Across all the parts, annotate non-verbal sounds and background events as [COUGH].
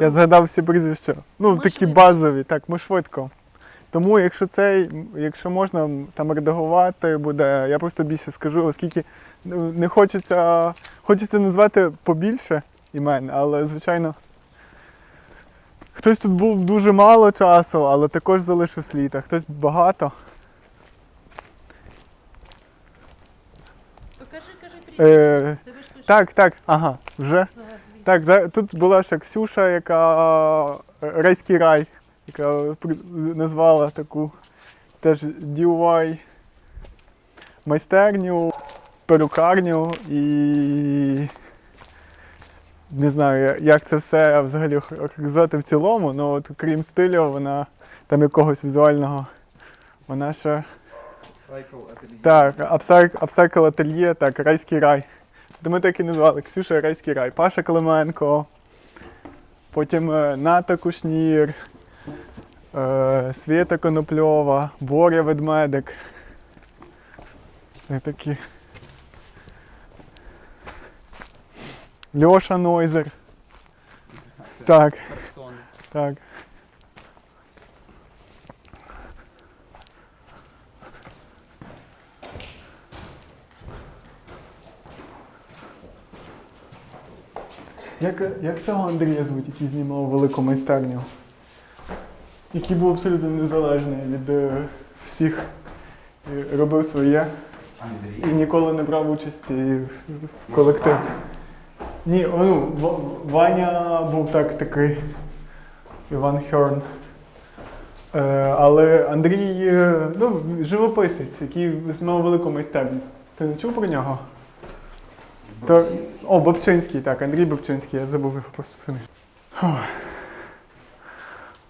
Я згадав всі прізвища. Ну, Ми такі швидко. базові, так, ми швидко. Тому, якщо це, якщо можна там редагувати, буде, я просто більше скажу, оскільки ну, не хочеться, хочеться назвати побільше імен, але звичайно. Хтось тут був дуже мало часу, але також залишив слід, а хтось багато. Покажи, кажи прізвище. Е, так, так, ага, вже. Так, тут була ще Ксюша, яка Райський рай, яка назвала таку теж DIY майстерню, перукарню і не знаю, як це все взагалі організувати в цілому, але от, крім стилю, вона там якогось візуального, вона ще Cycle Atelier. так, апсайкл ательє, так, райський рай. То ми так і назвали Ксюша Райський рай. Паша Клименко, потім е, Ната Кушнір, е, Свєта Конопльова, Боря Ведмедик. Це такі. Льоша Нойзер. Так, так. Як, як цього Андрія звуть, який знімав велику майстерню? Який був абсолютно незалежний від е, всіх, і робив своє і Андрій. ніколи не брав участі в, в колективі. Ні, о, ну, В- Ваня був так такий Іван Хьорн. Е, але Андрій, е, ну, живописець, який знімав велику майстерню. Ти не чув про нього? То, о, Бобчинський, так, Андрій Бобчинський, я забув його просто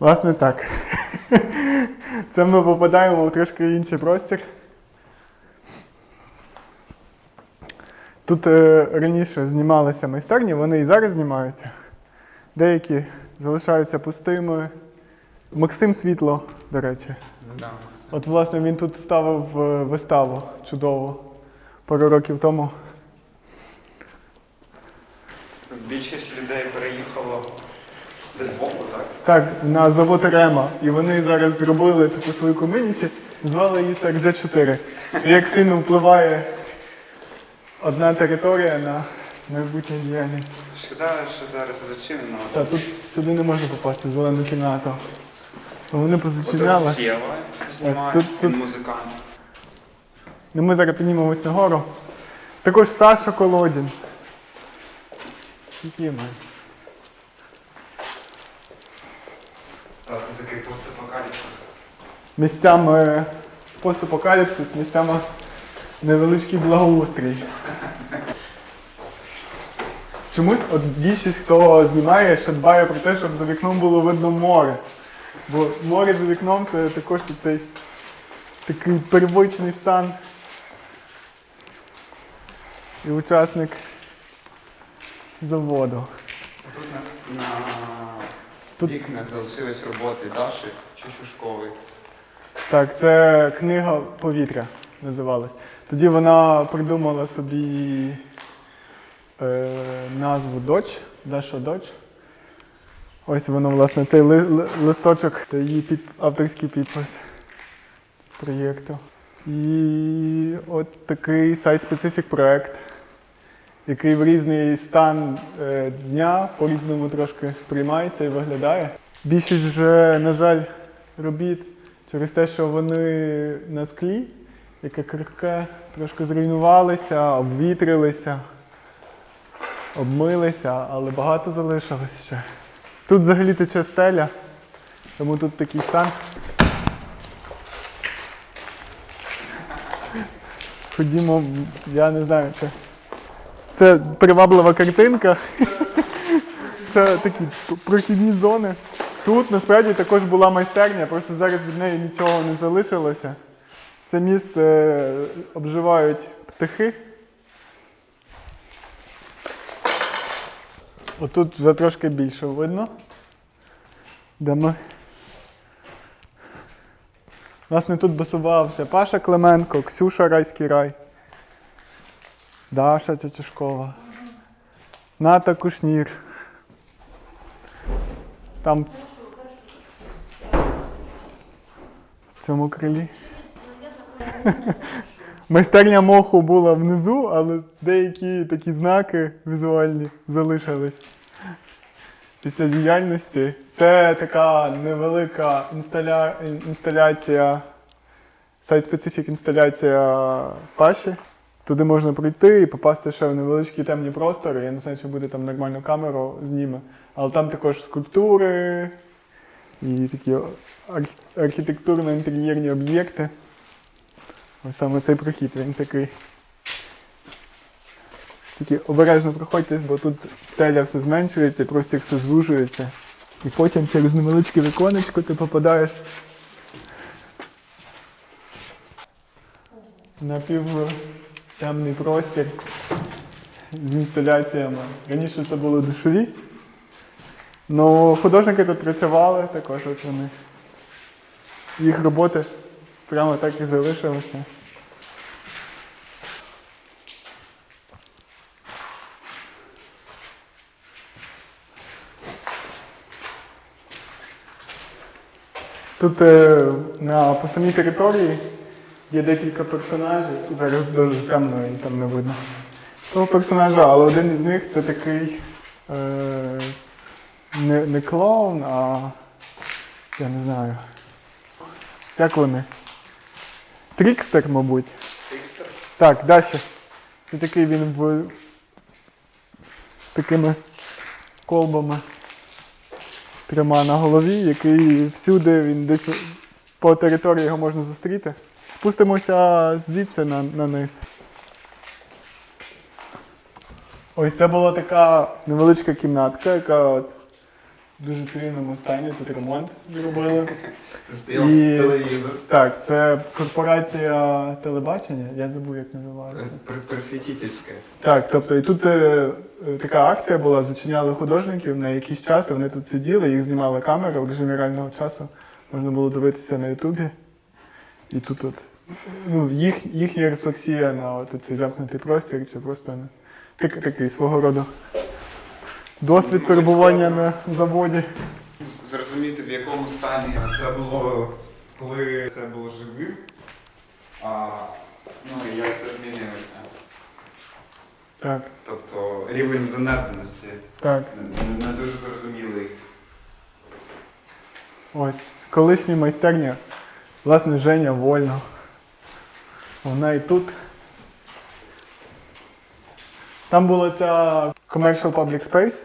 Власне так. [LAUGHS] Це ми попадаємо в трошки інший простір. Тут е, раніше знімалися майстерні, вони і зараз знімаються. Деякі залишаються пустими. Максим Світло, до речі. Да. От, власне, він тут ставив е, виставу чудову пару років тому. Більшість людей переїхало до Львову, так? Так, на завод Рема. І вони зараз зробили таку свою ком'юніті, звали її СРЗ-4. Це як сильно впливає одна територія на майбутнє діяльність. Шкода, що зараз зачинено. Та тут сюди не можна попасти в зелену кімнату. Вони позачиняли. Ото Сєва знімає, тут- тут- він музикант. Ну, ми зараз піднімемось нагору. Також Саша Колодін. Скільки ми? Так, тут такий постапокаліпсис. Місцями постапокаліпсис, місцями невеличкий благоустрій. Чомусь от більшість, хто знімає, ще дбає про те, щоб за вікном було видно море. Бо море за вікном це також цей такий перебочний стан. І учасник заводу. Тут у нас на Тут- вікнах залишились роботи Даші Чешушкової. Так, це книга повітря називалась. Тоді вона придумала собі е, назву Доч, Даша Доч. Ось воно, власне, цей ли, ли- листочок, це її під, авторський підпис проєкту. І от такий сайт-специфік проєкт, який в різний стан е, дня по-різному трошки сприймається і виглядає. Більшість вже, на жаль, робіт через те, що вони на склі, яке крихке, трошки зруйнувалися, обвітрилися, обмилися, але багато залишилось ще. Тут взагалі тече стеля, тому тут такий стан. Ходімо, я не знаю, чи. Це приваблива картинка. Це такі прохідні зони. Тут насправді також була майстерня, просто зараз від неї нічого не залишилося. Це місце е, обживають птахи. Отут вже трошки більше видно. Де ми. Власне, тут басувався Паша Клименко, Ксюша Райський рай, Даша Тетюшкова, Ната Кушнір. Там в цьому крилі. [LAUGHS] Майстерня моху була внизу, але деякі такі знаки візуальні залишились після діяльності. Це така невелика інсталя... інсталяція, сайт-специфік інсталяція Паші. Туди можна прийти і попасти ще в невеличкі темні простори. Я не знаю, чи буде там нормально камеру зніме. Але там також скульптури і такі арх- архітектурно-інтер'єрні об'єкти. Ось саме цей прохід, він такий. Тільки обережно проходьте, бо тут стеля все зменшується, простір все звужується. І потім через невеличке віконечко ти попадаєш на півтемний простір з інсталяціями. Раніше це були душові. Ну, художники тут працювали також, ось вони. Їх роботи прямо так і залишилися. Тут е, на, по самій території є декілька персонажів. Зараз дуже темно і там не видно. Того персонажа, але один із них це такий е, не, не клоун, а я не знаю. Як вони? Трікстер, мабуть. Трікстер? Так, далі. Це такий він в такими колбами трьома на голові, який всюди він десь по території його можна зустріти. Спустимося звідси на, на низ. Ось це була така невеличка кімнатка, яка от в дуже цивільному стані, тут ремонт зробили. Стояв І- телевізор. Так, це корпорація телебачення, я забув, як називається. Пр- Просвітительське. Так, тобто і тут е, е, така акція була, зачиняли художників на якийсь час, і вони тут сиділи, їх знімали камери в режимі реального часу. Можна було дивитися на Ютубі. І тут от, ну, їх, їхня рефлексія на от цей замкнутий простір, чи просто ну, так, такий свого роду досвід перебування на заводі. Зрозуміти, в якому стані це було, коли це було живим, а ну, і як це змінилося. Так, Тобто рівень занедбаності так. не, не дуже зрозумілий. Ось колишня майстерня, власне, Женя Вольно. Вона і тут. Там була ця Commercial Public Space,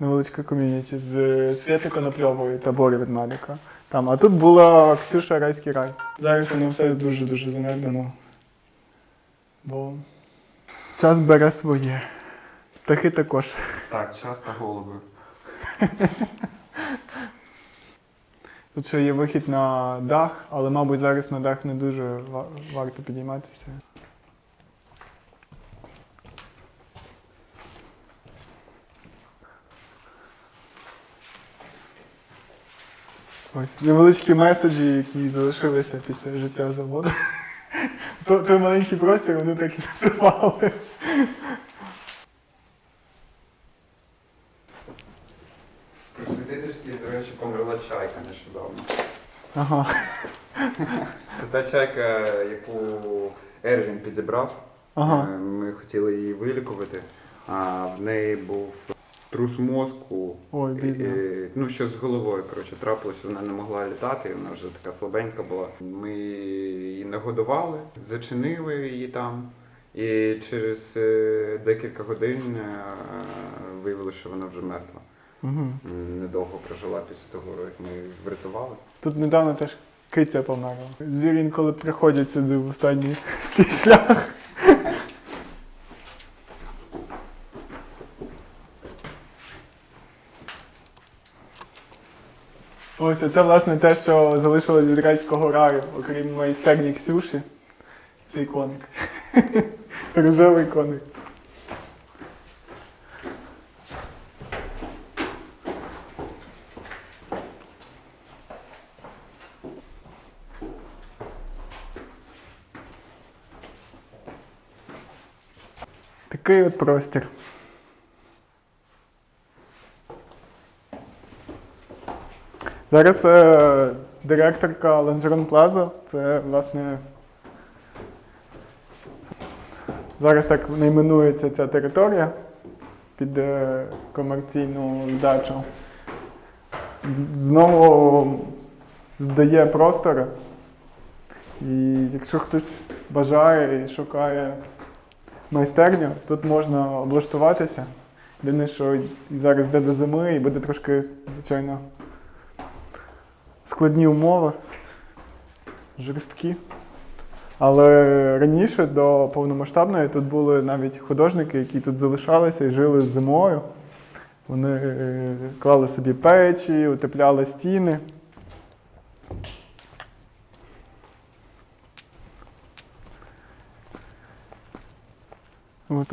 невеличка ком'юніті з Світи Конопльової та Бори від Медика. Там, а тут була Ксюша Райський рай. Зараз воно все дуже-дуже занедбано. Бо час бере своє. Птахи також. Так, часто голуби. [LAUGHS] Тут ще є вихід на дах, але, мабуть, зараз на дах не дуже варто підійматися. Ось невеличкі меседжі, які залишилися після життя заводу. [LAUGHS] Той маленький простір вони так і називали. В просвітительській, до речі, померла чайка нещодавно. Ага. [LAUGHS] Це та чайка, яку Ервін підібрав. Ага. Е, Ми хотіли її вилікувати, а в неї був струс мозку. Ой, бідно. Ну, що з головою, коротше, трапилось, вона не могла літати, вона вже така слабенька була. Ми її нагодували, зачинили її там. І через е, декілька годин е, виявили, що вона вже мертва. Угу. Недовго прожила після того, як ми врятували. Тут недавно теж киця померла. Звірі інколи приходять сюди в останній [LAUGHS] свій шлях. Ось це власне те, що залишилось від райського раю, окрім майстерні Ксюші. Цей коник. [LAUGHS] Рожевий коник. Такий от простір. Зараз е, директорка Ланжерон Плаза, це власне. Зараз так найменується ця територія під е, комерційну здачу. Знову здає простори. І якщо хтось бажає і шукає майстерню, тут можна облаштуватися. Єдине, що зараз йде до зими і буде трошки, звичайно, складні умови, жорсткі. Але раніше до повномасштабної тут були навіть художники, які тут залишалися і жили зимою. Вони е, клали собі печі, утепляли стіни.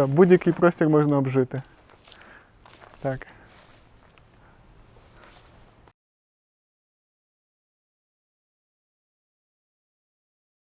Будь-який простір можна обжити. Так.